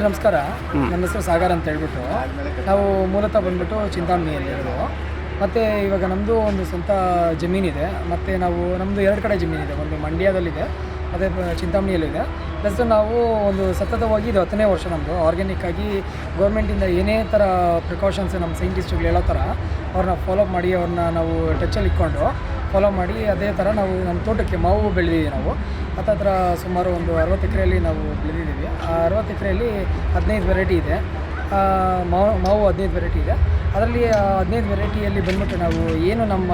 Sir, ನಮಸ್ಕಾರ. ನನ್ನ ಹೆಸರು ಸಾಗರ್ ಅಂತ ಹೇಳ್ಬಿಟ್ಟು ನಾವು ಮೂಲತಃ ಬಂದ್ಬಿಟ್ಟು ಚಿಂತಾಮಣಿಯಲ್ಲಿ ಇರೋದು. ಮತ್ತು ಇವಾಗ ನಮ್ಮದು ಒಂದು ಸ್ವಂತ ಜಮೀನಿದೆ ಮತ್ತು ನಾವು ನಮ್ಮದು ಎರಡು ಕಡೆ ಜಮೀನಿದೆ ಒಂದು ಮಂಡ್ಯದಲ್ಲಿದೆ ಪ- ಚಿಂತಾಮಣಿಯಲ್ಲಿದೆ ಪ್ಲಸ್ ನಾವು ಒಂದು ಸತತವಾಗಿ ಇದು ಹತ್ತನೇ ವರ್ಷ ನಮ್ಮದು ಆರ್ಗ್ಯಾನಿಕ್ ಆಗಿ ಗೌರ್ಮೆಂಟಿಂದ ಏನೇ ಥರ ಪ್ರಿಕಾಷನ್ಸ್ ನಮ್ಮ ಸೈಂಟಿಸ್ಟ್ಗಳು ಹೇಳೋ ಥರ ಅವ್ರನ್ನ ಫಾಲೋ ಮಾಡಿ ಅವ್ರನ್ನ ನಾವು ಟಚ್ಚಲ್ಲಿ ಇಟ್ಕೊಂಡು ಫಾಲೋ ಮಾಡಿ, ಅದೇ ಥರ ನಾವು ನಮ್ಮ ತೋಟಕ್ಕೆ ಮಾವು ಬೆಳೆದಿದ್ದೀವಿ ನಾವು. ಹತ್ತತ್ರ ಸುಮಾರು ಒಂದು ಅರವತ್ತು ಎಕರೆಯಲ್ಲಿ ನಾವು ಬೆಳೆದಿದ್ದೀವಿ. ಆ ಅರವತ್ತು ಎಕರೆಯಲ್ಲಿ ಹದಿನೈದು ವೆರೈಟಿ ಇದೆ. ಮಾವು ಮಾವು ಹದಿನೈದು ವೆರೈಟಿ ಇದೆ. ಅದರಲ್ಲಿ ಹದಿನೈದು ವೆರೈಟಿಯಲ್ಲಿ ಬಂದ್ಬಿಟ್ಟು ನಾವು ಏನು ನಮ್ಮ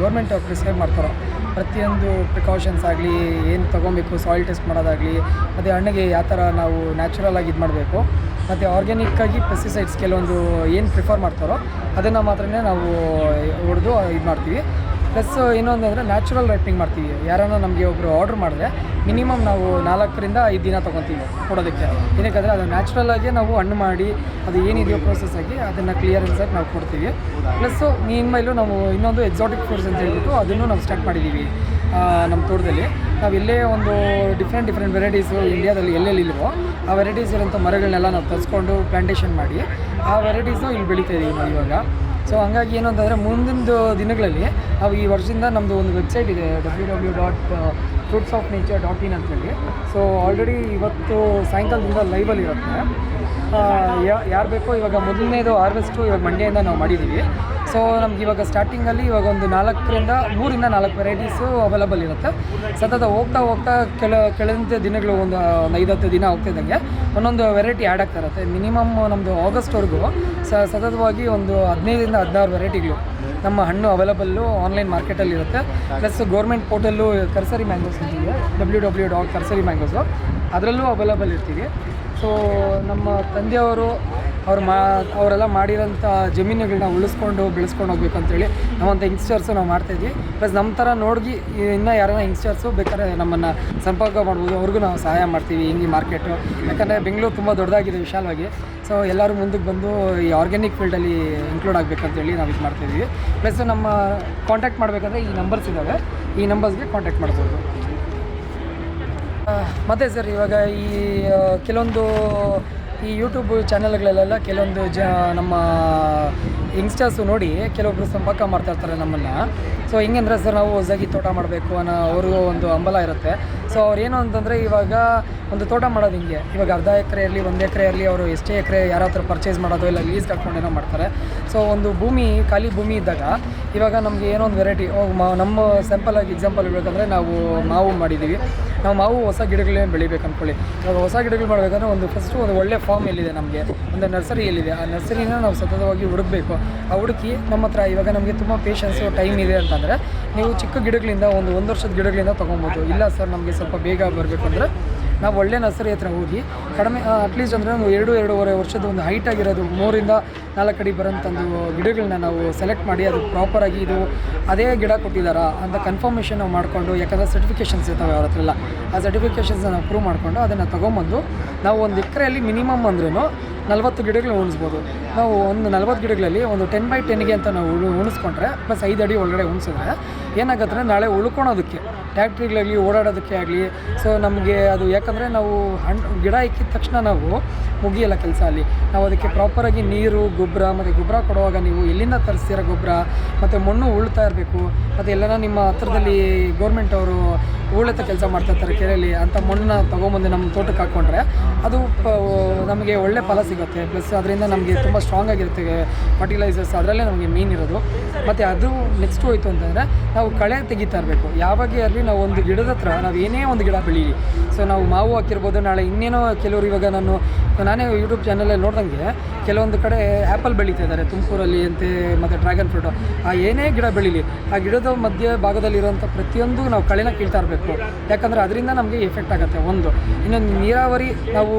ಗೌರ್ಮೆಂಟ್ ಪ್ರಿಸ್ಕ್ರೈಬ್ ಮಾಡ್ತಾರೋ, ಪ್ರತಿಯೊಂದು ಪ್ರಿಕಾಷನ್ಸ್ ಆಗಲಿ, ಏನು ತೊಗೊಬೇಕು ಸಾಯಿಲ್ ಟೆಸ್ಟ್ ಮಾಡೋದಾಗಲಿ, ಮತ್ತು ಹಣ್ಣಿಗೆ ಯಾವ ಥರ ನಾವು ನ್ಯಾಚುರಲ್ ಆಗಿ ಇದು ಮಾಡಬೇಕು, ಮತ್ತು ಆರ್ಗ್ಯಾನಿಕ್ಕಾಗಿ ಪೆಸ್ಟಿಸೈಡ್ಸ್ ಕೆಲವೊಂದು ಏನು ಪ್ರಿಫರ್ ಮಾಡ್ತಾರೋ, ಅದನ್ನು ಮಾತ್ರನೇ ನಾವು ಹೊಡೆದು ಇದು ಮಾಡ್ತೀವಿ. ಪ್ಲಸ್ ಇನ್ನೊಂದು ಅಂದರೆ ನ್ಯಾಚುರಲ್ ರೈಪಿಂಗ್ ಮಾಡ್ತೀವಿ. ಯಾರನ್ನ ನಮಗೆ ಒಬ್ಬರು ಆರ್ಡ್ರ್ ಮಾಡಿದ್ರೆ ಮಿನಿಮಮ್ ನಾವು ನಾಲ್ಕರಿಂದ ಐದು ದಿನ ತೊಗೊತೀವಿ ಕೊಡೋದಕ್ಕೆ. ಏನಕ್ಕಂದರೆ ಅದು ನ್ಯಾಚುರಲ್ ಆಗಿ ನಾವು ಹಣ್ಣು ಮಾಡಿ, ಅದು ಏನಿದೆಯೋ ಪ್ರೋಸೆಸ್ ಆಗಿ ಅದನ್ನು ಕ್ಲಿಯರೆನ್ಸ್ ಆಗಿ ನಾವು ಕೊಡ್ತೀವಿ. ಪ್ಲಸ್ಸು ಮೇಲೂ ನಾವು ಇನ್ನೊಂದು ಎಕ್ಸಾಟಿಕ್ ಫುಡ್ಸ್ ಅಂತ ಹೇಳ್ಬಿಟ್ಟು ಅದನ್ನು ನಾವು ಸ್ಟಾರ್ಟ್ ಮಾಡಿದ್ದೀವಿ ನಮ್ಮ ತೋಟದಲ್ಲಿ. ನಾವು ಇಲ್ಲೇ ಒಂದು ಡಿಫ್ರೆಂಟ್ ಡಿಫ್ರೆಂಟ್ ವೆರೈಟೀಸು ಇಂಡಿಯಾದಲ್ಲಿ ಎಲ್ಲೆಲ್ಲಿ ಆ ವೆರೈಟೀಸ್ ಇರೋಂಥ ಮರಗಳನ್ನೆಲ್ಲ ನಾವು ತರಿಸ್ಕೊಂಡು ಪ್ಲಾಂಟೇಷನ್ ಮಾಡಿ, ಆ ವೆರೈಟೀಸು ಇಲ್ಲಿ ಬೆಳೀತಾ ಇದ್ದೀವಿ ನಾವು ಇವಾಗ. ಸೊ ಹಂಗಾಗಿ ಏನು ಅಂತಂದರೆ ಮುಂದಿನ ದಿನಗಳಲ್ಲಿ ನಾವು ಈ ವರ್ಷದಿಂದ ನಮ್ಮದು ಒಂದು ವೆಬ್ಸೈಟ್ ಇದೆ W W dot fruits of nature dot in ಅಂತೇಳಿ. ಸೊ ಆಲ್ರೆಡಿ ಇವತ್ತು ಸಾಯಂಕಾಲದಿಂದ ಲೈವಲ್ಲಿ ಇರುತ್ತೆ. ಯಾರು ಬೇಕೋ ಇವಾಗ ಮೊದಲನೇದು ಹಾರ್ವೆಸ್ಟು ಇವಾಗ ಮಂಡ್ಯದಿಂದ ನಾವು ಮಾಡಿದ್ದೀವಿ ಸೊ ನಮ್ಗೆ ಇವಾಗ ಸ್ಟಾರ್ಟಿಂಗಲ್ಲಿ ಇವಾಗ ಒಂದು ನಾಲ್ಕರಿಂದ ಮೂರಿಂದ ನಾಲ್ಕು ವೆರೈಟೀಸು ಅವೈಲಬಲ್ ಇರುತ್ತೆ. ಸತತ ಹೋಗ್ತಾ ಹೋಗ್ತಾ ಕೆಲ ಕೆಳದಂತೆ ದಿನಗಳು ಒಂದು ಒಂದು ಐದು ಹತ್ತು ದಿನ ಹೋಗ್ತಿದ್ದಂಗೆ ಒಂದೊಂದು ವೆರೈಟಿ ಆ್ಯಡ್ ಆಗ್ತಾ ಇರುತ್ತೆ. ಮಿನಿಮಮ್ ನಮ್ಮದು ಆಗಸ್ಟ್ವರೆಗೂ ಸ ಸತತವಾಗಿ ಒಂದು ಹದಿನೈದರಿಂದ ಹದಿನಾರು ವೆರೈಟಿಗಳು ನಮ್ಮ ಹಣ್ಣು ಅವೈಲಬಲ್ಲು ಆನ್ಲೈನ್ ಮಾರ್ಕೆಟಲ್ಲಿ ಇರುತ್ತೆ. Plus government portal Karsiri mangoes ಅಂತಿದೆ W W dot Karsiri mangoes ಅದರಲ್ಲೂ ಅವೈಲಬಲ್ ಇರ್ತೀವಿ. ಸೊ ನಮ್ಮ ತಂದೆಯವರು ಅವ್ರು ಮಾ ಅವರೆಲ್ಲ ಮಾಡಿರೋಂಥ ಜಮೀನುಗಳನ್ನ ಉಳಿಸ್ಕೊಂಡು ಬೆಳೆಸ್ಕೊಂಡು ಹೋಗ್ಬೇಕು ಅಂತೇಳಿ ಯಂಗ್ಸ್ಟರ್ಸು ನಾವು ಮಾಡ್ತಾಯಿದ್ವಿ ಪ್ಲಸ್ ನಮ್ಮ ಥರ ನೋಡಿ ಇನ್ನೂ ಯಾರನ್ನ ಯಂಗ್ಸ್ಟರ್ಸು ಬೇಕಾದ್ರೆ ನಮ್ಮನ್ನು ಸಂಪರ್ಕ ಮಾಡ್ಬೋದು. ಅವ್ರಿಗೂ ನಾವು ಸಹಾಯ ಮಾಡ್ತೀವಿ ಹಿಂಗೆ ಮಾರ್ಕೆಟು ಯಾಕಂದರೆ ಬೆಂಗಳೂರು ತುಂಬ ದೊಡ್ಡದಾಗಿದೆ ವಿಶಾಲವಾಗಿ. ಸೊ ಎಲ್ಲರೂ ಮುಂದಕ್ಕೆ ಬಂದು ಈ ಆರ್ಗ್ಯಾನಿಕ್ ಫೀಲ್ಡಲ್ಲಿ ಇನ್ಕ್ಲೂಡ್ ಆಗಬೇಕಂತೇಳಿ ನಾವು ಇದು ಮಾಡ್ತಾಯಿದ್ವಿ ಪ್ಲಸ್ ನಮ್ಮ ಕಾಂಟ್ಯಾಕ್ಟ್ ಮಾಡಬೇಕಂದ್ರೆ ಈ ನಂಬರ್ಸ್ ಇದ್ದಾವೆ ಈ ನಂಬರ್ಸ್ಗೆ ಕಾಂಟ್ಯಾಕ್ಟ್ ಮಾಡ್ಬೋದು. ಮತ್ತೆ ಸರ್ ಇವಾಗ ಈ ಕೆಲವೊಂದು ಈ ಯೂಟ್ಯೂಬ್ ಚಾನಲ್ಗಳಲ್ಲೆಲ್ಲ ಕೆಲವೊಂದು ಜ ನಮ್ಮ ಯಂಗ್ಸ್ಟರ್ಸು ನೋಡಿ ಕೆಲವೊಬ್ರು ಸಂಪರ್ಕ ಮಾಡ್ತಾ ಇರ್ತಾರೆ ನಮ್ಮನ್ನು. ಸೊ ಹಿಂಗಂದ್ರೆ ಸರ್ ನಾವು ಹೊಸದಾಗಿ ತೋಟ ಮಾಡಬೇಕು ಅನ್ನೋ ಅವ್ರಿಗೂ ಒಂದು ಹಂಬಲ ಇರುತ್ತೆ. ಸೊ ಅವ್ರೇನು ಅಂತಂದರೆ ಇವಾಗ ಒಂದು ತೋಟ ಮಾಡೋದು ಹಿಂಗೆ. ಇವಾಗ ಅರ್ಧ ಎಕರೆ ಇರಲಿ, ಒಂದು ಎಕರೆ ಇರಲಿ, ಅವರು ಎಷ್ಟೇ ಎಕರೆ ಯಾರ ಪರ್ಚೇಸ್ ಮಾಡೋದು ಇಲ್ಲ ಲೀಸ್ ಕಟ್ಕೊಂಡೇನೋ ಮಾಡ್ತಾರೆ. ಸೊ ಒಂದು ಭೂಮಿ, ಖಾಲಿ ಭೂಮಿ ಇದ್ದಾಗ ಇವಾಗ ನಮಗೆ ಏನೋ ಒಂದು ವೆರೈಟಿ ನಮ್ಮ ಸ್ಯಾಂಪಲ್ ಆಗಿ ಎಕ್ಸಾಂಪಲ್ ಹೇಳ್ಬೇಕಂದ್ರೆ ನಾವು ಮಾವು ಮಾಡಿದ್ದೀವಿ ನಾವು ಮಾವು ಹೊಸ ಗಿಡಗಳೇ ಬೆಳಿಬೇಕು ಅಂದ್ಕೊಳ್ಳಿ ಇವಾಗ ಹೊಸ ಗಿಡಗಳು ಮಾಡಬೇಕಂದ್ರೆ ಒಂದು ಫಸ್ಟು ಒಂದು ಒಳ್ಳೆ ಫಾರ್ಮ್ ಎಲ್ಲಿದೆ ನಮಗೆ? ಒಂದು ನರ್ಸರಿ ಎಲ್ಲಿದೆ ಆ ನರ್ಸರಿನ ನಾವು ಸತತವಾಗಿ ಹುಡುಕಬೇಕು. ಹುಡುಕಿ ನಮ್ಮ ಹತ್ರ ಇವಾಗ ನಮಗೆ ತುಂಬ ಪೇಷನ್ಸು ಟೈಮ್ ಇದೆ ಅಂತಂದರೆ ನೀವು ಚಿಕ್ಕ ಗಿಡಗಳಿಂದ ಒಂದು ಒಂದು ವರ್ಷದ ಗಿಡಗಳಿಂದ ತೊಗೊಬೋದು. ಇಲ್ಲ ಸರ್, ನಮಗೆ ಸ್ವಲ್ಪ ಬೇಗ ಬರಬೇಕು ಅಂದರೆ ನಾವು ಒಳ್ಳೆ ನರ್ಸರಿ ಹತ್ರ ಹೋಗಿ, ಕಡಿಮೆ ಅಟ್ಲೀಸ್ಟ್ ಅಂದರೆ ಒಂದು ಎರಡು, ಎರಡೂವರೆ ವರ್ಷದ ಒಂದು ಹೈಟ್ ಆಗಿರೋದು ಮೂರಿಂದ ನಾಲ್ಕು ಅಡಿ ಒಂದು ಗಿಡಗಳನ್ನ ನಾವು ಸೆಲೆಕ್ಟ್ ಮಾಡಿ, ಅದು ಪ್ರಾಪರಾಗಿ ಇದು ಅದೇ ಗಿಡ ಕೊಟ್ಟಿದ್ದಾರಾ ಅಂತ ಕನ್ಫರ್ಮೇಷನ್ ನಾವು ಮಾಡಿಕೊಂಡು, ಯಾಕಂದರೆ ಸರ್ಟಿಫಿಕೇಷನ್ಸ್ ಇರ್ತವೆ ಅವ್ರ ಹತ್ರ ಎಲ್ಲ ಆ ಸರ್ಟಿಫಿಕೇಷನ್ಸ್ ನಾವು ಪ್ರೂವ್ ಮಾಡಿಕೊಂಡು ಅದನ್ನು ತೊಗೊಂಬಂದು ನಾವು ಒಂದು ಎಕರೆಯಲ್ಲಿ ಮಿನಿಮಮ್ ಅಂದ್ರೂ ನಲ್ವತ್ತು ಗಿಡಗಳು ಉಣಿಸ್ಬೋದು. ನಾವು ಒಂದು ನಲ್ವತ್ತು ಗಿಡಗಳಲ್ಲಿ ಒಂದು ಟೆನ್ ಬೈ ಟೆನ್ಗೆ ಅಂತ ನಾವು ಉಣಿಸ್ಕೊಂಡ್ರೆ ಪ್ಲಸ್ ಐದು ಅಡಿ ಒಳಗಡೆ ಉಣಿಸಿದ್ರೆ ಏನಾಗುತ್ತೆ ನಾಳೆ ಉಳ್ಕೊಳೋದಕ್ಕೆ. ಟ್ಯಾಕ್ಟ್ರಿಗಳಾಗಲಿ ಓಡಾಡೋದಕ್ಕೆ ಆಗಲಿ ಸೊ ನಮಗೆ ಅದು ಯಾಕಂದರೆ ನಾವು ಹಣ್ಣು ಗಿಡ ಇಕ್ಕಿದ ತಕ್ಷಣ ನಾವು ಮುಗಿಯಲ್ಲ ಕೆಲಸ ಅಲ್ಲಿ. ನಾವು ಅದಕ್ಕೆ ಪ್ರಾಪರಾಗಿ ನೀರು, ಗೊಬ್ಬರ, ಮತ್ತು ಗೊಬ್ಬರ ಕೊಡುವಾಗ ನೀವು ಎಲ್ಲಿಂದ ತರಿಸ್ತೀರ ಗೊಬ್ಬರ, ಮತ್ತು ಮಣ್ಣು ಉಳ್ತಾ ಇರಬೇಕು, ಮತ್ತು ಎಲ್ಲನ ನಿಮ್ಮ ಹತ್ರದಲ್ಲಿ ಗೌರ್ಮೆಂಟ್ ಅವರು ಉಳಿತ ಕೆಲಸ ಮಾಡ್ತಾ ಇರ್ತಾರೆ ಕೆರೆಯಲ್ಲಿ ಅಂತ ಮಣ್ಣನ್ನ ತಗೊಂಬಂದು ನಮ್ಮ ತೋಟಕ್ಕೆ ಹಾಕ್ಕೊಂಡ್ರೆ ಅದು ನಮಗೆ ಒಳ್ಳೆ ಫಲ ಸಿಗುತ್ತೆ. ಪ್ಲಸ್ ಅದರಿಂದ ನಮಗೆ ತುಂಬ ಸ್ಟ್ರಾಂಗ್ ಆಗಿರುತ್ತೆ ಫರ್ಟಿಲೈಸರ್ಸ್ ಅದರಲ್ಲೇ ನಮಗೆ ಮೇನ್ ಇರೋದು. ಮತ್ತು ಅದು ನೆಕ್ಸ್ಟ್ ಹೋಯ್ತು ಅಂತಂದರೆ ನಾವು ಕಳೆ ತೆಗಿತಾ ಇರಬೇಕು. ಯಾವಾಗೇ ಅಲ್ಲಿ ನಾವು ಒಂದು ಗಿಡದ ಹತ್ರ ನಾವು ಏನೇ ಒಂದು ಗಿಡ ಬೆಳೀಲಿ. ಸೊ ನಾವು ಮಾವು ಹಾಕಿರ್ಬೋದು, ನಾಳೆ ಇನ್ನೇನೋ ಕೆಲವರು ಇವಾಗ ನಾನು ನಾನೇ ಯೂಟ್ಯೂಬ್ ಚಾನಲಲ್ಲಿ ನೋಡ್ದಂಗೆ ಕೆಲವೊಂದು ಕಡೆ ಆ್ಯಪಲ್ ಬೆಳೀತಾ ಇದ್ದಾರೆ ತುಮಕೂರಲ್ಲಿ ಅಂತೆ ಮತ್ತು ಡ್ರ್ಯಾಗನ್ ಫ್ರೂಟು ಆ ಏನೇ ಗಿಡ ಬೆಳೀಲಿ, ಆ ಗಿಡದ ಮಧ್ಯ ಭಾಗದಲ್ಲಿರುವಂಥ ಪ್ರತಿಯೊಂದು ನಾವು ಕಳೆನ ಕೀಳ್ತಾ ಇರಬೇಕು. ಯಾಕಂದರೆ ಅದರಿಂದ ನಮಗೆ ಎಫೆಕ್ಟ್ ಆಗುತ್ತೆ, ಒಂದು. ಇನ್ನೊಂದು ನೀರಾವರಿ ನಾವು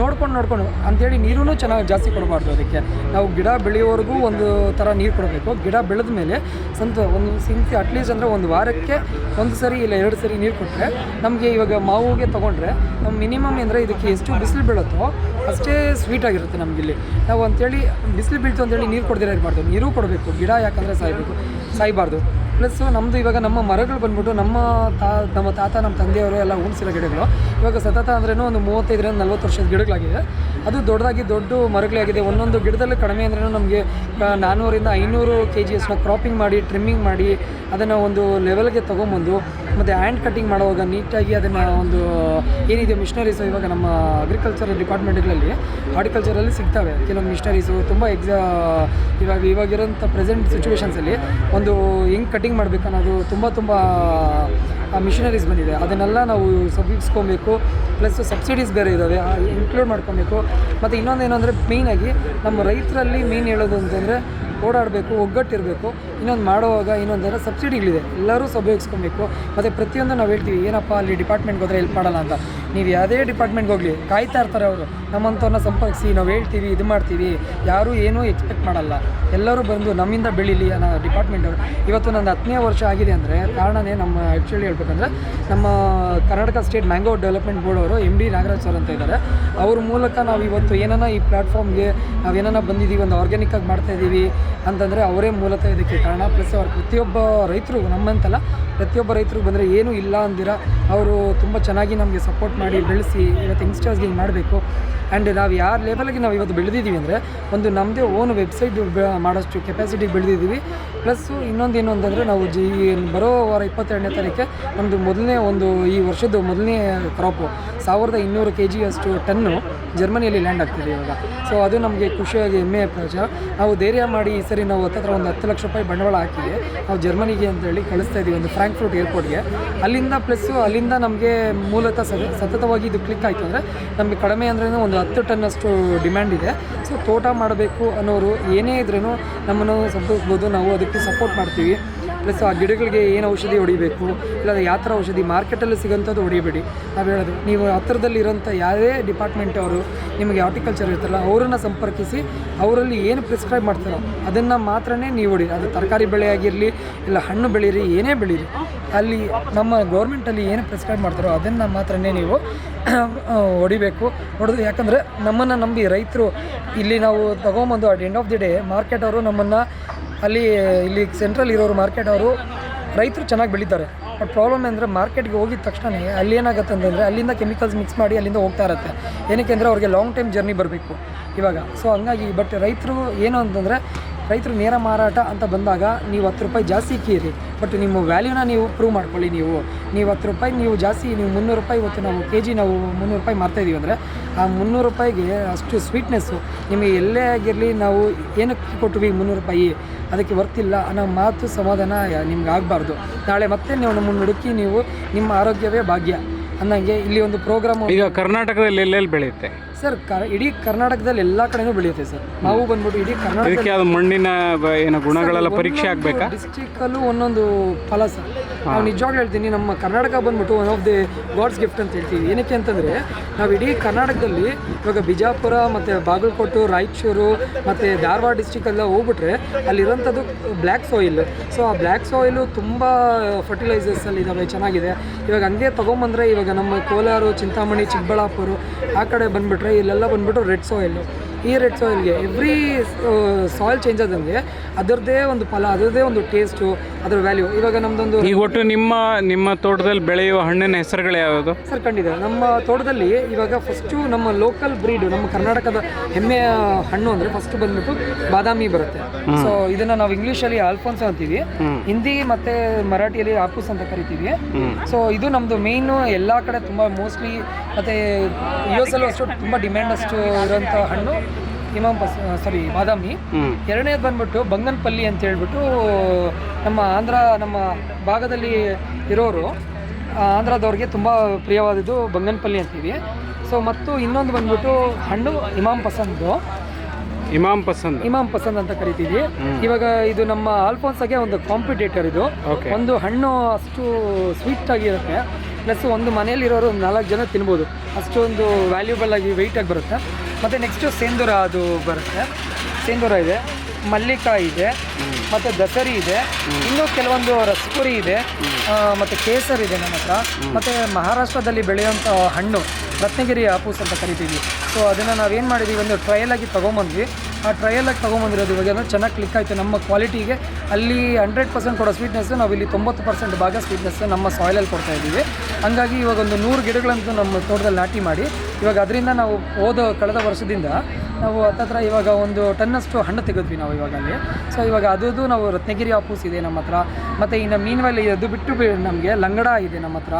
ನೋಡ್ಕೊಂಡು ನೋಡ್ಕೊಂಡು ಅಂಥೇಳಿ ನೀರೂ ಚೆನ್ನಾಗಿ ಜಾಸ್ತಿ ಕೊಡಬಾರ್ದು ಅದಕ್ಕೆ. ನಾವು ಗಿಡ ಬೆಳೆಯೋವರೆಗೂ ಒಂದು ಥರ ನೀರು ಕೊಡಬೇಕು. ಗಿಡ ಬೆಳೆದ ಮೇಲೆ ಸಂತ, ಒಂದು ಸಿಂತಿ ಅಟ್ಲೀಸ್ಟ್ ಅಂದರೆ ಒಂದು ವಾರಕ್ಕೆ ಒಂದು ಸರಿ ಇಲ್ಲ ಎರಡು ಸರಿ ನೀರು ಕೊಟ್ಟರೆ ನಮಗೆ ಇವಾಗ ಮಾವಿಗೆ ತೊಗೊಂಡ್ರೆ ನಮ್ಮ ಮಿನಿಮಮ್ ಅಂದರೆ ಇದಕ್ಕೆ ಎಷ್ಟು ಬಿಸಿಲು ಬೀಳುತ್ತೋ ಅಷ್ಟೇ ಸ್ವೀಟಾಗಿರುತ್ತೆ ನಮಗಿಲ್ಲಿ ನಾವು ಅಂತೇಳಿ ಬಿಸಿಲು ಬೀಳ್ತು ಅಂತೇಳಿ ನೀರು ಕೊಡದಿರ ಮಾಡ್ತೀವಿ. ನೀರು ಕೊಡಬೇಕು. ಗಿಡ ಯಾಕಂದರೆ ಸಾಯಬೇಕು. ಸಾಯಬಾರ್ದು. ಪ್ಲಸ್ಸು ನಮ್ಮದು ಇವಾಗ ನಮ್ಮ ಮರಗಳು ಬಂದ್ಬಿಟ್ಟು ನಮ್ಮ ತಾ, ನಮ್ಮ ತಾತ, ನಮ್ಮ ತಂದೆಯವರು ಎಲ್ಲ ಉಣಿಸಿರೋ ಗಿಡಗಳು. ಇವಾಗ ಸತತ ಅಂದ್ರೂ ಒಂದು ಮೂವತ್ತೈದರಿಂದ ನಲ್ವತ್ತು ವರ್ಷದ ಗಿಡಗಳಾಗಿದೆ ಅದು ದೊಡ್ಡದಾಗಿ ದೊಡ್ಡ ಮರಗಳಾಗಿದೆ ಒಂದೊಂದು ಗಿಡದಲ್ಲಿ ಕಡಿಮೆ ಅಂದ್ರೂ ನಮಗೆ ನಾನ್ನೂರಿಂದ ಐನೂರು ಕೆ ಜಿ ಎಸ್ನ ಕ್ರಾಪಿಂಗ್ ಮಾಡಿ ಟ್ರಿಮ್ಮಿಂಗ್ ಮಾಡಿ ಅದನ್ನು ಒಂದು ಲೆವೆಲ್ಗೆ ತೊಗೊಂಬಂದು ಮತ್ತು ಹ್ಯಾಂಡ್ ಕಟ್ಟಿಂಗ್ ಮಾಡುವಾಗ ನೀಟಾಗಿ ಅದನ್ನು ಒಂದು, ಏನಿದೆ ಮಿಷ್ನರೀಸು ಇವಾಗ ನಮ್ಮ ಅಗ್ರಿಕಲ್ಚರ್ ಡಿಪಾರ್ಟ್ಮೆಂಟ್ಗಳಲ್ಲಿ ಹಾರ್ಟಿಕಲ್ಚರಲ್ಲಿ ಸಿಗ್ತವೆ. ಕೆಲವೊಂದು ಮಿಷ್ನರೀಸು ತುಂಬ ಎಕ್ಸಾ ಇವಾಗ ಇವಾಗಿರೋಂಥ ಪ್ರೆಸೆಂಟ್ ಸಿಚುವೇಶನ್ಸಲ್ಲಿ ಒಂದು ಹೆಂಗ್ ಕಟ್ಟಿಂಗ್ ಮಾಡಬೇಕು ಅನ್ನೋದು ತುಂಬ ತುಂಬ ಮಿಷನರೀಸ್ ಬಂದಿದೆ. ಅದನ್ನೆಲ್ಲ ನಾವು ಸಬ್ಸ್ಕೊಬೇಕು. ಪ್ಲಸ್ ಸಬ್ಸಿಡೀಸ್ ಬೇರೆ ಇದ್ದಾವೆ ಇನ್ಕ್ಲೂಡ್ ಮಾಡ್ಕೊಬೇಕು. ಮತ್ತು ಇನ್ನೊಂದು ಏನಂದರೆ ಮೇಯ್ನಾಗಿ ನಮ್ಮ ರೈತರಲ್ಲಿ ಮೇನ್ ಹೇಳೋದು ಅಂತಂದರೆ ಓಡಾಡಬೇಕು, ಒಗ್ಗಟ್ಟಿರಬೇಕು, ಇನ್ನೊಂದು ಮಾಡುವಾಗ ಇನ್ನೊಂದರ ಸಬ್ಸಿಡಿಗಳಿದೆ, ಎಲ್ಲರೂ ಉಪಯೋಗಿಸ್ಕೊಬೇಕು. ಮತ್ತು ಪ್ರತಿಯೊಂದು ನಾವು ಹೇಳ್ತೀವಿ, ಏನಪ್ಪ ಅಲ್ಲಿ ಡಿಪಾರ್ಟ್ಮೆಂಟ್ಗೆ ಹೋದರೆ ಹೆಲ್ಪ್ ಮಾಡಲ್ಲ ಅಂತ. ನೀವು ಯಾವುದೇ ಡಿಪಾರ್ಟ್ಮೆಂಟ್ಗೆ ಹೋಗಲಿ, ಕಾಯ್ತಾ ಇರ್ತಾರೆ ಅವರು. ನಮ್ಮಂಥವ್ರನ್ನ ಸಂಪರ್ಕಿಸಿ, ನಾವು ಹೇಳ್ತೀವಿ, ಇದು ಮಾಡ್ತೀವಿ. ಯಾರೂ ಏನೂ ಎಕ್ಸ್ಪೆಕ್ಟ್ ಮಾಡಲ್ಲ. ಎಲ್ಲರೂ ಬಂದು ನಮ್ಮಿಂದ ಬೆಳೀಲಿ ಅನ್ನೋ ಡಿಪಾರ್ಟ್ಮೆಂಟ್ ಅವರು. ಇವತ್ತು ನಂದು ಹತ್ತನೇ ವರ್ಷ ಆಗಿದೆ ಅಂದರೆ, ಕಾರಣನೇ ನಮ್ಮ ಆ್ಯಕ್ಚುಲಿ ಹೇಳ್ಬೇಕಂದ್ರೆ, ನಮ್ಮ Karnataka state mango development board ಅವರು ಎಂ ಡಿ ನಾಗರಾಜ್ ಸರ್ ಅಂತ ಇದ್ದಾರೆ ಅವ್ರ ಮೂಲಕ ನಾವು ಇವತ್ತು ಏನನ್ನ ಈ ಪ್ಲ್ಯಾಟ್ಫಾರ್ಮ್ಗೆ ಏನನ್ನ ಬಂದಿದ್ದೀವಿ ಒಂದು ಆರ್ಗ್ಯಾನಿಕ್ ಆಗಿ ಮಾಡ್ತಾ ಇದ್ದೀವಿ ಅಂತಂದರೆ ಅವರೇ ಮೂಲತಃ ಇದಕ್ಕೆ ಕಾರಣ. ಪ್ಲಸ್ ಅವ್ರು ಪ್ರತಿಯೊಬ್ಬ ರೈತರು ನಮ್ಮಂತಲ್ಲ, ಪ್ರತಿಯೊಬ್ಬ ರೈತರು ಬಂದರೆ ಏನೂ ಇಲ್ಲ ಅಂದಿರ, ಅವರು ತುಂಬ ಚೆನ್ನಾಗಿ ನಮಗೆ ಸಪೋರ್ಟ್ ಮಾಡಿ ಬೆಳೆಸಿ ಇವತ್ತು ಯಂಗ್ಸ್ಟರ್ಸ್ಗೆ ಹಿಂಗೆ ಮಾಡಬೇಕು. ಆ್ಯಂಡ್ ನಾವು ಯಾರ ಲೆವೆಲ್ಗೆ ನಾವು ಇವತ್ತು ಬೆಳೆದಿದ್ದೀವಿ ಅಂದರೆ ಒಂದು ನಮ್ಮದೇ ಓನ್ ವೆಬ್ಸೈಟ್ ಮಾಡೋಷ್ಟು ಕೆಪಾಸಿಟಿಗೆ ಬೆಳೆದಿದ್ದೀವಿ ಪ್ಲಸ್ಸು ಇನ್ನೊಂದು ಏನು ಅಂತಂದರೆ ನಾವು ಜಿ ಬರೋ ವಾರ ಇಪ್ಪತ್ತೆರಡನೇ ತಾರೀಕೆ ನಮ್ಮದು ಮೊದಲನೇ ಒಂದು ಈ ವರ್ಷದ ಮೊದಲನೇ ಕ್ರಾಪು ಸಾವಿರದ ಇನ್ನೂರು ಕೆ ಜಿಯಷ್ಟು ಟನ್ನು ಜರ್ಮನಿಯಲ್ಲಿ ಲ್ಯಾಂಡ್ ಆಗ್ತಿದೆ ಇವಾಗ. ಸೊ ಅದು ನಮಗೆ ಖುಷಿಯಾಗಿ ಹೆಮ್ಮೆಯ ಪ್ರಾಜ. ನಾವು ಧೈರ್ಯ ಮಾಡಿ ಈ ಸರಿ ನಾವು ಹತ್ತತ್ರ ಒಂದು ಹತ್ತು ಲಕ್ಷ ರೂಪಾಯಿ ಬಂಡವಾಳ ಹಾಕಿ ನಾವು ಜರ್ಮನಿಗೆ ಅಂತೇಳಿ ಕಳಿಸ್ತಾ ಇದ್ದೀವಿ ಒಂದು ಫ್ರಾಂಕ್ಫರ್ಟ್ ಏರ್ಪೋರ್ಟ್ಗೆ. ಅಲ್ಲಿಂದ ಪ್ಲಸ್ಸು ಅಲ್ಲಿಂದ ನಮಗೆ ಮೂಲತಃ ಸತ, ಸತತವಾಗಿ ಇದು ಕ್ಲಿಕ್ ಆಯಿತು ಅಂದರೆ ನಮಗೆ ಕಡಿಮೆ ಅಂದ್ರೂ ಒಂದು ಹತ್ತು ಟನ್ನಷ್ಟು ಡಿಮ್ಯಾಂಡ್ ಇದೆ. ಸೊ ತೋಟ ಮಾಡಬೇಕು ಅನ್ನೋರು ಏನೇ ಇದ್ರೂ ನಮ್ಮನ್ನು ಸಂತೋಷಬೋದು ನಾವು ಅದಕ್ಕೆ ಸಪೋರ್ಟ್ ಮಾಡ್ತೀವಿ. ಪ್ಲಸ್ ಆ ಗಿಡಗಳಿಗೆ ಏನು ಔಷಧಿ ಹೊಡಿಬೇಕು? ಇಲ್ಲ ಯಾವ ಥರ ಔಷಧಿ? ಮಾರ್ಕೆಟಲ್ಲಿ ಸಿಗೋಂಥದ್ದು ಹೊಡಿಬೇಡಿ. ನಾವು ಹೇಳೋದು, ನೀವು ಹತ್ತಿರದಲ್ಲಿರೋಂಥ ಯಾವುದೇ ಡಿಪಾರ್ಟ್ಮೆಂಟ್ ಅವರು, ನಿಮಗೆ ಆರ್ಟಿಕಲ್ಚರ್ ಇರ್ತಾರಲ್ಲ ಅವರನ್ನು ಸಂಪರ್ಕಿಸಿ, ಅವರಲ್ಲಿ ಏನು ಪ್ರಿಸ್ಕ್ರೈಬ್ ಮಾಡ್ತಾರೋ, ಅದನ್ನು ಮಾತ್ರನೇ ನೀವು ಹೊಡಿರಿ ಅದು ತರಕಾರಿ ಬೆಳೆ ಆಗಿರಲಿ, ಇಲ್ಲ ಹಣ್ಣು ಬೆಳೀರಿ, ಏನೇ ಬೆಳೀರಿ, ಅಲ್ಲಿ ನಮ್ಮ ಗೌರ್ಮೆಂಟಲ್ಲಿ ಏನು ಪ್ರಿಸ್ಕ್ರೈಬ್ ಮಾಡ್ತಾರೋ, ಅದನ್ನು ಮಾತ್ರನೇ ನೀವು ಹೊಡಿಬೇಕು. ಹೊಡೆದು ಯಾಕಂದರೆ ನಮ್ಮನ್ನು ನಂಬಿ ರೈತರು, ಇಲ್ಲಿ ನಾವು ತಗೊಂಬಂದು at end of the day market ಅವರು ನಮ್ಮನ್ನು ಅಲ್ಲಿ, ಇಲ್ಲಿ ಸೆಂಟ್ರಲ್ ಇರೋರು ಮಾರ್ಕೆಟ್ ಅವರು, ರೈತರು ಚೆನ್ನಾಗಿ ಬೆಳೀತಾರೆ. ಬಟ್ ಪ್ರಾಬ್ಲಮ್ ಅಂದರೆ ಮಾರ್ಕೆಟ್ಗೆ ಹೋಗಿದ ತಕ್ಷಣ ಅಲ್ಲಿ ಏನಾಗುತ್ತೆ ಅಂತಂದರೆ ಅಲ್ಲಿಂದ ಕೆಮಿಕಲ್ಸ್ ಮಿಕ್ಸ್ ಮಾಡಿ ಅಲ್ಲಿಂದ ಹೋಗ್ತಾ ಇರುತ್ತೆ. ಏನಕ್ಕೆ ಅಂದರೆ ಅವ್ರಿಗೆ ಲಾಂಗ್ ಟೈಮ್ ಜರ್ನಿ ಬರಬೇಕು ಇವಾಗ. ಸೊ ಹಂಗಾಗಿ ಬಟ್ ರೈತರು ಏನು ಅಂತಂದರೆ ರೈತರು ನೇರ ಮಾರಾಟ ಅಂತ ಬಂದಾಗ ನೀವು ಹತ್ತು ರೂಪಾಯಿ ಜಾಸ್ತಿ ಕೀರಿ ಬಟ್ ನಿಮ್ಮ ವ್ಯಾಲ್ಯೂನ ನೀವು ಪ್ರೂವ್ ಮಾಡ್ಕೊಳ್ಳಿ ನೀವು. ನೀವು ಹತ್ತು ರೂಪಾಯಿ ನೀವು ಜಾಸ್ತಿ, ನೀವು ಮುನ್ನೂರು ರೂಪಾಯಿ ಇವತ್ತು ನಾವು ಕೆ ಜಿ ನಾವು ಮುನ್ನೂರು ರೂಪಾಯಿ ಮಾರ್ತಾ ಇದ್ದೀವಿ ಅಂದರೆ, ಆ ಮುನ್ನೂರು ರೂಪಾಯಿಗೆ ಅಷ್ಟು ಸ್ವೀಟ್ನೆಸ್ಸು ನಿಮಗೆ ಎಲ್ಲೇ ಆಗಿರಲಿ ನಾವು ಏನಕ್ಕೆ ಕೊಟ್ವಿ ಮುನ್ನೂರು ರೂಪಾಯಿ, ಅದಕ್ಕೆ ವರ್ತಿಲ್ಲ ಅನ್ನೋ ಮಾತು ಸಮಾಧಾನ ನಿಮ್ಗೆ ಆಗಬಾರ್ದು. ನಾಳೆ ಮತ್ತೆ ನೀವು ನಮ್ಮನ್ನು ಹುಡುಕಿ ನೀವು ನಿಮ್ಮ ಆರೋಗ್ಯವೇ ಭಾಗ್ಯ. ಅನ್ನಂಗೆ ಇಲ್ಲಿ ಒಂದು ಪ್ರೋಗ್ರಾಮ್ ಈಗ ಕರ್ನಾಟಕದಲ್ಲಿ ಎಲ್ಲೆಲ್ಲಿ ಬೆಳೆಯುತ್ತೆ? ಸರ್ ಕ ಇಡೀ ಕರ್ನಾಟಕದಲ್ಲಿ ಎಲ್ಲ ಕಡೆನೂ ಬೆಳೆಯುತ್ತೆ ಸರ್ ನಾವು ಬಂದ್ಬಿಟ್ಟು ಇಡೀ ಕರ್ನಾಟಕ ಮಣ್ಣಿನ ಏನು ಗುಣಗಳೆಲ್ಲ ಪರೀಕ್ಷೆ ಆಗಬೇಕಾ? ಡಿಸ್ಟಿಕಲ್ಲೂ ಒಂದೊಂದು ಫಲ ಸರ್ ನಾವು ನಿಜವಾಗ್ಲೂ ಹೇಳ್ತೀನಿ, ನಮ್ಮ ಕರ್ನಾಟಕ ಬಂದ್ಬಿಟ್ಟು one of the god's gift ಅಂತ ಹೇಳ್ತೀವಿ. ಏನಕ್ಕೆ ಅಂತಂದರೆ, ನಾವು ಇಡೀ ಕರ್ನಾಟಕದಲ್ಲಿ ಇವಾಗ ಬಿಜಾಪುರ ಮತ್ತು ಬಾಗಲಕೋಟೆ, ರಾಯಚೂರು ಮತ್ತು ಧಾರವಾಡ ಡಿಸ್ಟಿಕೆಲ್ಲ ಹೋಗ್ಬಿಟ್ರೆ ಅಲ್ಲಿರೋಂಥದ್ದು ಬ್ಲ್ಯಾಕ್ ಸಾಯಿಲ್ ಸೊ ಆ ಬ್ಲ್ಯಾಕ್ ಸಾಯಿಲು ತುಂಬ ಫರ್ಟಿಲೈಸರ್ಸಲ್ಲಿ ಇದ್ದಾವೆ ಚೆನ್ನಾಗಿದೆ. ಇವಾಗ ಹಂಗೆ ತೊಗೊಂಬಂದರೆ ಇವಾಗ ನಮ್ಮ ಕೋಲಾರ, ಚಿಂತಾಮಣಿ, ಚಿಕ್ಕಬಳ್ಳಾಪುರ ಆ ಕಡೆ ಬಂದುಬಿಟ್ರೆ ಇಲ್ಲೆಲ್ಲ ಬಂದುಬಿಟ್ಟು ರೆಡ್ ಸಾಯಿಲು ಈ ರೆಡ್ ಸಾಯಿಲ್ಗೆ ಎವ್ರಿ ಸಾಯಿಲ್ ಚೇಂಜ್ ಆದಂಗೆ ಅದರದ್ದೇ ಒಂದು ಫಲ ಅದರದ್ದೇ ಒಂದು ಟೇಸ್ಟು ಅದರ ವ್ಯಾಲ್ಯೂ ಇವಾಗ ನಮ್ಮದೊಂದು ಈಗ ಒಟ್ಟು ನಿಮ್ಮ ನಿಮ್ಮ ತೋಟದಲ್ಲಿ ಬೆಳೆಯುವ ಹಣ್ಣಿನ ಹೆಸರುಗಳು ಯಾವುದು? ಸರ್ ಖಂಡಿತ. ನಮ್ಮ ತೋಟದಲ್ಲಿ ಇವಾಗ ಫಸ್ಟು ನಮ್ಮ ಲೋಕಲ್ ಬ್ರೀಡ್ ನಮ್ಮ ಕರ್ನಾಟಕದ ಹೆಮ್ಮೆಯ ಹಣ್ಣು ಅಂದರೆ ಫಸ್ಟ್ ಬಂದ್ಬಿಟ್ಟು ಬಾದಾಮಿ ಬರುತ್ತೆ. ಸೊ ಇದನ್ನ ನಾವು ಇಂಗ್ಲೀಷಲ್ಲಿ ಆಲ್ಫೋನ್ಸ್ ಅಂತೀವಿ. ಹಿಂದಿ ಮತ್ತೆ ಮರಾಠಿಯಲ್ಲಿ ಆಪೂಸ್ ಅಂತ ಕರಿತೀವಿ. ಸೊ ಇದು ನಮ್ಮದು ಮೇಯ್ನು ಎಲ್ಲ ಕಡೆ ತುಂಬ ಮೋಸ್ಟ್ಲಿ ಮತ್ತು ಯು ಎಸ್ ಅಲ್ಲೂ ಅಷ್ಟು ತುಂಬ ಡಿಮ್ಯಾಂಡ್ ಅಷ್ಟು ಇರೋಂಥ ಹಣ್ಣು. ಇಮಾಮ್ ಬಸ್ ಸಾರಿ ಬಾದಾಮಿ. ಎರಡನೇದು ಬಂದ್ಬಿಟ್ಟು ಬಂಗನಪಲ್ಲಿ ಅಂತ ಹೇಳ್ಬಿಟ್ಟು ನಮ್ಮ ಆಂಧ್ರ ನಮ್ಮ ಭಾಗದಲ್ಲಿ ಇರೋರು ಆಂಧ್ರದವ್ರಿಗೆ ತುಂಬ ಪ್ರಿಯವಾದದ್ದು ಬಂಗನಪಲ್ಲಿ ಅಂತೀವಿ. ಸೊ ಮತ್ತು ಇನ್ನೊಂದು ಬಂದ್ಬಿಟ್ಟು ಹಣ್ಣು ಇಮಾಮ್ ಪಸಂದು. ಇಮಾಮ್ ಪಸಂದ್. ಇಮಾಮ್ ಪಸಂದ್ ಅಂತ ಕರಿತೀವಿ. ಇವಾಗ ಇದು ನಮ್ಮ ಆಲ್ಫೋನ್ಸಾಗೆ ಒಂದು ಕಾಂಪಿಟೇಟರ್ ಇದು. ಒಂದು ಹಣ್ಣು ಅಷ್ಟು ಸ್ವೀಟ್ ಆಗಿರುತ್ತೆ ಪ್ಲಸ್ ಒಂದು ಮನೆಯಲ್ಲಿರೋರು ಒಂದು ನಾಲ್ಕು ಜನ ತಿನ್ಬೋದು. ಅಷ್ಟೊಂದು ವ್ಯಾಲ್ಯೂಬಲ್ ಆಗಿ ವೆಯ್ಟ್ ಆಗಿ ಬರುತ್ತೆ. ಮತ್ತು ನೆಕ್ಸ್ಟು ಸೇಂದೂರ ಅದು ಬರುತ್ತೆ. ಸೇಂದೂರ ಇದೆ, ಮಲ್ಲಿಕಾಯಿ ಇದೆ, ಮತ್ತು ದಸರಿ ಇದೆ, ಇನ್ನೂ ಕೆಲವೊಂದು ರಸಪುರಿ ಇದೆ ಮತ್ತು ಕೇಸರ್ ಇದೆ ನಮ್ಮ ಹತ್ರ. ಮತ್ತು ಮಹಾರಾಷ್ಟ್ರದಲ್ಲಿ ಬೆಳೆಯುವಂಥ ಹಣ್ಣು ರತ್ನಗಿರಿ ಆಪೂಸ್ ಅಂತ ಕರಿತೀವಿ. ಸೊ ಅದನ್ನು ನಾವೇನು ಮಾಡಿದ್ದೀವಿ ಒಂದು ಟ್ರಯಲ್ ಆಗಿ ತೊಗೊಂಬಂದ್ವಿ. ಆ ಟ್ರಯಲಾಗಿ ತೊಗೊಂಬಂದಿರೋದು ಇವಾಗ. ಏನೋ ಚೆನ್ನಾಗಿ ಕ್ಲಿಕ್ ಆಯಿತು. ನಮ್ಮ ಕ್ವಾಲಿಟಿಗೆ ಅಲ್ಲಿ ಹಂಡ್ರೆಡ್ ಪರ್ಸೆಂಟ್ ಕೊಡೋ ಸ್ವೀಟ್ನೆಸ್ ನಾವು ಇಲ್ಲಿ ತೊಂಬತ್ತು ಪರ್ಸೆಂಟ್ ಭಾಗ ಸ್ವೀಟ್ನೆಸ್ ನಮ್ಮ ಸಾಯಿಲಲ್ಲಿ ಕೊಡ್ತಾ ಇದ್ದೀವಿ. ಹಂಗಾಗಿ ಇವಾಗ ಒಂದು ನೂರು ಗಿಡಗಳಂತೂ ನಮ್ಮ ತೋಟದಲ್ಲಿ ನಾಟಿ ಮಾಡಿ. ಇವಾಗ ಅದರಿಂದ ನಾವು ಹೋದ ಕಳೆದ ವರ್ಷದಿಂದ ನಾವು ಹತ್ತತ್ರ ಇವಾಗ ಒಂದು ಟನ್ನಷ್ಟು ಹಣ್ಣು ತೆಗೆದ್ವಿ ನಾವು ಇವಾಗ ಅಲ್ಲಿ ಸೊ ಇವಾಗ ಅದು ನಾವು ರತ್ನಗಿರಿ ಆಪೂಸ್ ಇದೆ ನಮ್ಮ ಹತ್ರ. ಮತ್ತು ಇನ್ನು ಮೀನುವಲ್ಲಿ ಅದು ಬಿಟ್ಟು ನಮಗೆ ಲಂಗಡ ಇದೆ ನಮ್ಮ ಹತ್ರ.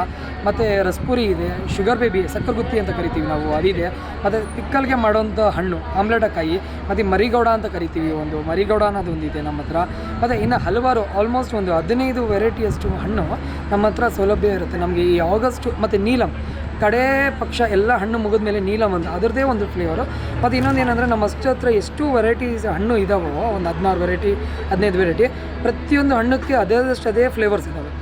ಮತ್ತು ರಸ್ಪುರಿ ಇದೆ ಶುಗರ್ ಬೇಬಿ ಸಕ್ಕರ್ಗುತ್ತಿ ಅಂತ ಕರಿತೀವಿ ನಾವು, ಅದಿದೆ. ಮತ್ತು ಪಿಕ್ಕಲ್ಗೆ ಮಾಡೋಂಥ ಹಣ್ಣು ಆಮ್ಲೆಟಕಾಯಿ ಮತ್ತು ಮರಿಗೌಡ ಅಂತ ಕರಿತೀವಿ ಒಂದು, ಮರಿಗೌಡ ಅನ್ನೋದು ಒಂದಿದೆ ನಮ್ಮ ಹತ್ರ. ಮತ್ತು ಇನ್ನು ಹಲವಾರು ಆಲ್ಮೋಸ್ಟ್ ಒಂದು ಹದಿನೈದು ವೆರೈಟಿಯಷ್ಟು ಹಣ್ಣು ನಮ್ಮ ಹತ್ರ ಸೌಲಭ್ಯ ಇರುತ್ತೆ. ನಮಗೆ ಈ ಆಗಸ್ಟು ಮತ್ತು ನೀಲಂ ಕಡೇ ಪಕ್ಷ ಎಲ್ಲ ಹಣ್ಣು ಮುಗಿದ ಮೇಲೆ ನೀಲಂ ಅಂತ ಅದರದೇ ಒಂದು ಫ್ಲೇವರು ಮತ್ತು ಇನ್ನೊಂದು ಏನಂದರೆ ನಮ್ಮ ಅಷ್ಟು ಹತ್ರ ಎಷ್ಟು ವೆರೈಟೀಸ್ ಹಣ್ಣು ಇದಾವೋ, ಒಂದು ಹದಿನಾರು ವೆರೈಟಿ ಹದಿನೈದು ವೆರೈಟಿ ಪ್ರತಿಯೊಂದು ಹಣ್ಣಕ್ಕೆ ಅದೇದಷ್ಟು ಅದೇ ಫ್ಲೇವರ್ಸ್ ಇದ್ದಾವೆ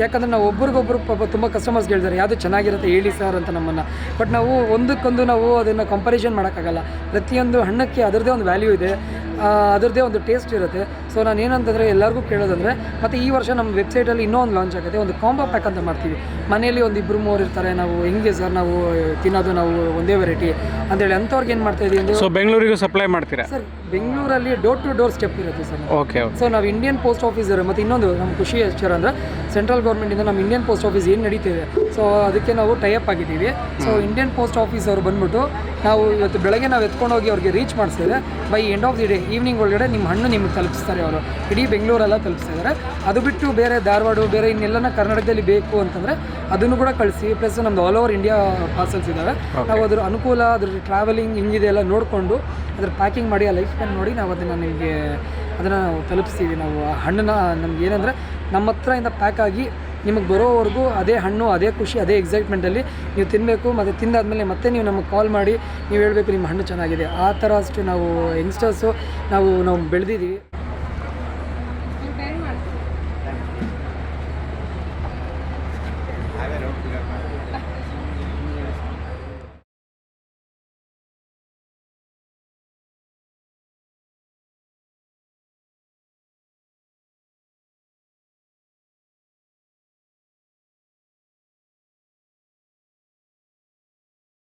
ಯಾಕಂದರೆ ನಾವು ಒಬ್ರಿಗೊಬ್ರು ಪಾಪ ತುಂಬ ಕಸ್ಟಮರ್ಸ್ ಹೇಳ್ತಾರೆ ಯಾವುದು ಚೆನ್ನಾಗಿರುತ್ತೆ ಹೇಳಿ ಸರ್ ಅಂತ ನಮ್ಮನ್ನು. ಬಟ್ ನಾವು ಒಂದಕ್ಕೊಂದು ನಾವು ಅದನ್ನು ಕಂಪಾರಿಷನ್ ಮಾಡೋಕ್ಕಾಗಲ್ಲ. ಪ್ರತಿಯೊಂದು ಹಣ್ಣಕ್ಕೆ ಅದರದೇ ಒಂದು ವ್ಯಾಲ್ಯೂ ಇದೆ. ಅದರದ್ದೇ ಒಂದು ಟೇಸ್ಟ್ ಇರುತ್ತೆ. ಸೊ ನಾನು ಏನಂತಂದರೆ ಎಲ್ಲರಿಗೂ ಕೇಳೋದಂದರೆ ಮತ್ತು ಈ ವರ್ಷ ನಮ್ಮ ವೆಬ್ಸೈಟಲ್ಲಿ ಇನ್ನೂ ಒಂದು ಲಾಂಚ್ ಆಗುತ್ತೆ. ಒಂದು ಕಾಂಬೋ ಪ್ಯಾಕ್ ಅಂತ ಮಾಡ್ತೀವಿ. ಮನೆಯಲ್ಲಿ ಒಂದು ಇಬ್ಬರು ಮೂರು ಇರ್ತಾರೆ. ನಾವು ಹೆಂಗೆ ಸರ್ ನಾವು ತಿನ್ನೋದು ನಾವು ಒಂದೇ ವೆರೈಟಿ ಅಂತೇಳಿ ಅಂಥವ್ರಿಗೆ ಏನು ಮಾಡ್ತಾ ಇದೀವಿ ಅಂದರೆ ಸೊ ಬೆಂಗಳೂರಿಗೂ ಸಪ್ಲೈ ಮಾಡ್ತೀರಾ? ಸರ್ ಬೆಂಗಳೂರಲ್ಲಿ ಡೋರ್ ಟು ಡೋರ್ ಸ್ಟೆಪ್ ಇರುತ್ತೆ ಸರ್ ಓಕೆ ಓಕೆ ಸೊ ನಾವು ಇಂಡಿಯನ್ ಪೋಸ್ಟ್ ಆಫೀಸ್ ಮತ್ತು ಇನ್ನೊಂದು ನಮ್ಮ ಖುಷಿ ಎಷ್ಟರ ಅಂದರೆ ಸೆಂಟ್ರಲ್ ಗೌರ್ಮೆಂಟಿಂದ ನಮ್ಮ ಇಂಡಿಯನ್ ಪೋಸ್ಟ್ ಆಫೀಸ್ ಏನು ನಡೀತಿದೆ ಸೊ ಅದಕ್ಕೆ ನಾವು ಟೈಅಪ್ ಆಗಿದ್ದೀವಿ. ಸೊ ಇಂಡಿಯನ್ ಪೋಸ್ಟ್ ಆಫೀಸ್ ಅವರು ಬಂದ್ಬಿಟ್ಟು ನಾವು ಇವತ್ತು ಬೆಳಗ್ಗೆ ನಾವು ಎತ್ಕೊಂಡೋಗಿ ಅವ್ರಿಗೆ reach ಮಾಡಿಸ್ತೇವೆ by end of the day evening ಒಳಗಡೆ ನಿಮ್ಮ ಹಣ್ಣು ನಿಮಗೆ ತಲುಪಿಸ್ತಾರೆ ಅವರು. ಇಡೀ ಬೆಂಗಳೂರೆಲ್ಲ ತಲುಪಿಸ್ತಾ ಇದ್ದಾರೆ ಅದು ಬಿಟ್ಟು ಬೇರೆ ಧಾರವಾಡ ಬೇರೆ ಇನ್ನೆಲ್ಲನ ಕರ್ನಾಟಕದಲ್ಲಿ ಬೇಕು ಅಂತಂದರೆ ಅದನ್ನು ಕೂಡ ಕಳಿಸಿ ಪ್ಲಸ್ ನಮ್ದು ಆಲ್ ಓವರ್ ಇಂಡಿಯಾ ಪಾರ್ಸಲ್ಸ್ ಇದ್ದಾವೆ ನಾವು ಅದ್ರ ಅನುಕೂಲ ಅದ್ರ ಟ್ರಾವೆಲಿಂಗ್ ಹಿಂಗಿದೆ ಎಲ್ಲ ನೋಡಿಕೊಂಡು ಅದ್ರ ಪ್ಯಾಕಿಂಗ್ ಮಾಡಿ ಆ ಲೈಫ್ ಸ್ಪ್ಯಾನ್ ನೋಡಿ ನಾವು ಅದನ್ನು ನಿಮಗೆ ಅದನ್ನು ನಾವು ತಲುಪಿಸ್ತೀವಿ. ನಾವು ಆ ಹಣ್ಣನ್ನ ನಮ್ಗೆ ಏನಂದರೆ ನಮ್ಮ ಹತ್ರದಿಂದ ಪ್ಯಾಕ್ ಆಗಿ ನಿಮಗೆ ಬರೋವರೆಗೂ ಅದೇ ಹಣ್ಣು, ಅದೇ ಖುಷಿ, ಅದೇ ಎಕ್ಸೈಟ್ಮೆಂಟಲ್ಲಿ ನೀವು ತಿನ್ನಬೇಕು ಮತ್ತು ತಿಂದಾದಮೇಲೆ ಮತ್ತೆ ನೀವು ನಮಗೆ ಕಾಲ್ ಮಾಡಿ, ನೀವು ಹೇಳಬೇಕು ನಿಮ್ಮ ಹಣ್ಣು ಚೆನ್ನಾಗಿದೆ. ಆ ಥರ ಅಷ್ಟು ನಾವು ಯಂಗ್ಸ್ಟರ್ಸು ನಾವು ನಾವು ಬೆಳೆದಿದ್ದೀವಿ.